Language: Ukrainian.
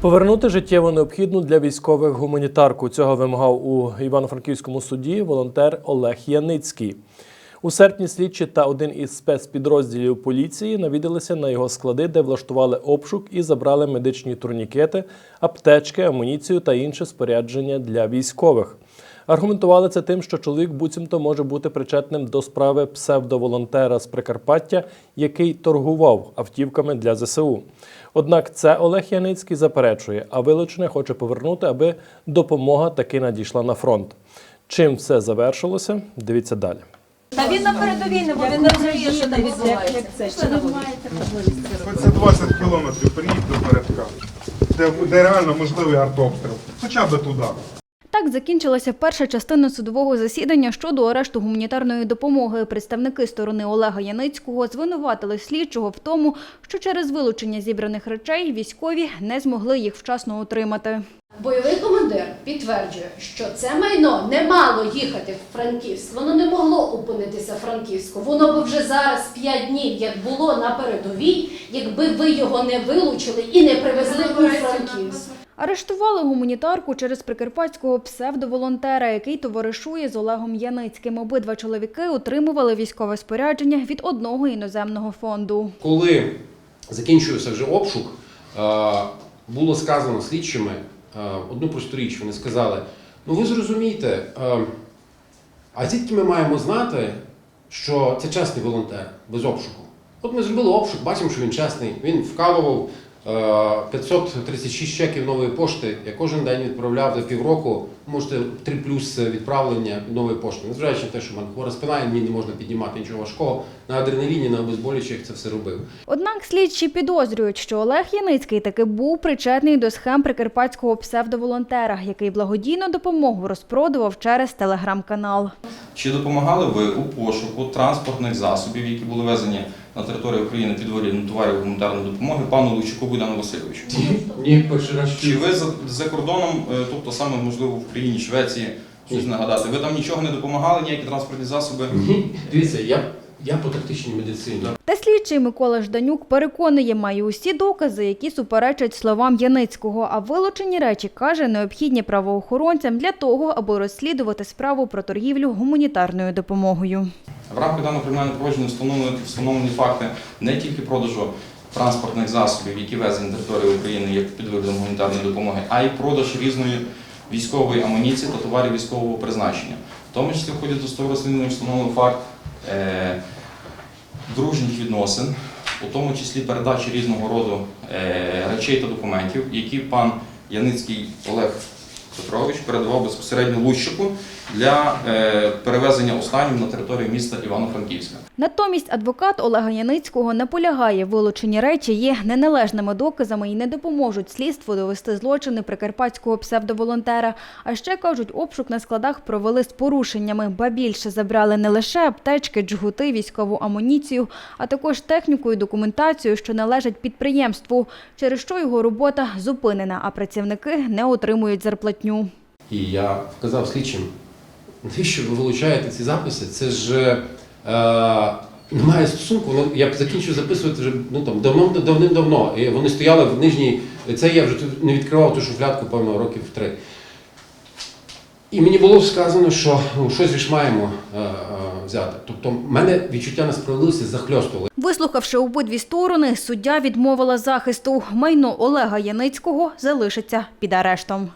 Повернути життєво необхідну для військових гуманітарку. Цього вимагав у Івано-Франківському суді волонтер Олег Яницький. У серпні слідчі та один із спецпідрозділів поліції навідалися на його склади, де влаштували обшук і забрали медичні турнікети, аптечки, амуніцію та інше спорядження для військових. Аргументували це тим, що чоловік буцімто може бути причетним до справи псевдоволонтера з Прикарпаття, який торгував автівками для ЗСУ. Однак це Олег Яницький заперечує, а вилучене хоче повернути, аби допомога таки надійшла на фронт. Чим все завершилося? Дивіться далі. Та він на передовій не буде, не розуміє, що там відбувається. Пішли на вулицю. Це 20 кілометрів приїдь до передка, де, де реально можливий артобстріл. Хоча б туди. Так закінчилася перша частина судового засідання щодо арешту гуманітарної допомоги. Представники сторони Олега Яницького звинуватили слідчого в тому, що через вилучення зібраних речей військові не змогли їх вчасно отримати. Бойовий командир підтверджує, що це майно не мало їхати в Франківськ. Воно не могло опинитися в Франківську. Воно би вже зараз 5 днів, як було на передовій, якби ви його не вилучили і не привезли у Франківськ. Арештували гуманітарку через прикарпатського псевдоволонтера, який товаришує з Олегом Яницьким. Обидва чоловіки отримували військове спорядження від одного іноземного фонду. Коли закінчився вже обшук, е, було сказано слідчими е, одну просту річ. Вони сказали: ну ви зрозумієте, е, а звідки ми маємо знати, що це чесний волонтер без обшуку? От ми зробили обшук, бачимо, що він чесний. Він вкалував 536 чеків нової пошти. Я кожен день відправляв за півроку, можете 3 плюс відправлення нової пошти. Незважаючи на те, що в мене хвора спина, мені не можна піднімати нічого важкого. На адреналіні, на обезболюючих це все робив. Однак слідчі підозрюють, що Олег Яницький таки був причетний до схем прикарпатського псевдоволонтера, який благодійну допомогу розпродував через телеграм-канал. Чи допомагали ви у пошуку транспортних засобів, які були везені на територію України під виглядом товарів гуманітарної допомоги пану Лучуку Богдану Васильовичу? Ні, перший раз Чи ви за, за кордоном, е, тобто саме можливо в Україні, Швеції, щось нагадати, ви там нічого не допомагали, ніякі транспортні засоби? Ні, дивіться, я, я по тактичній медицині. Та слідчий Микола Жданюк переконує, має усі докази, які суперечать словам Яницького. А вилучені речі каже, необхідні правоохоронцям для того, аби розслідувати справу про торгівлю гуманітарною допомогою. В рамках даного кримінального провадження встановлені, встановлені факти не тільки продажу транспортних засобів, які везені на територію України як під виглядом гуманітарної допомоги, а й продаж різної військової амуніції та товарів військового призначення. В тому числі в ході досудового розслідування встановлений факт дружніх відносин, у тому числі передачі різного роду е, речей та документів, які пан Яницький Олег Петрович передавав безпосередньо Лущику для е, перевезення останнім на територію міста Івано-Франківська. Натомість адвокат Олега Яницького наполягає, вилучені речі є неналежними доказами і не допоможуть слідству довести злочини прикарпатського псевдоволонтера. А ще кажуть, обшук на складах провели з порушеннями, ба більше забрали не лише аптечки, джгути, військову амуніцію, а також техніку і документацію, що належать підприємству, через що його робота зупинена, а працівники не отримують зарплатню. І я вказав слідчим, навіщо ви вилучаєте ці записи? Це ж е, немає стосунку. Воно- Я закінчив записувати вже ну, там, давно, давним-давно. І вони стояли в нижній. Це я вже тут не відкривав ту шуфлядку, певно, років три. І мені було сказано, що ну, щось ж маємо е, е, взяти. Тобто, в мене відчуття несправедливості захльостували. Вислухавши обидві сторони, суддя відмовила захисту. Майно Олега Яницького залишиться під арештом.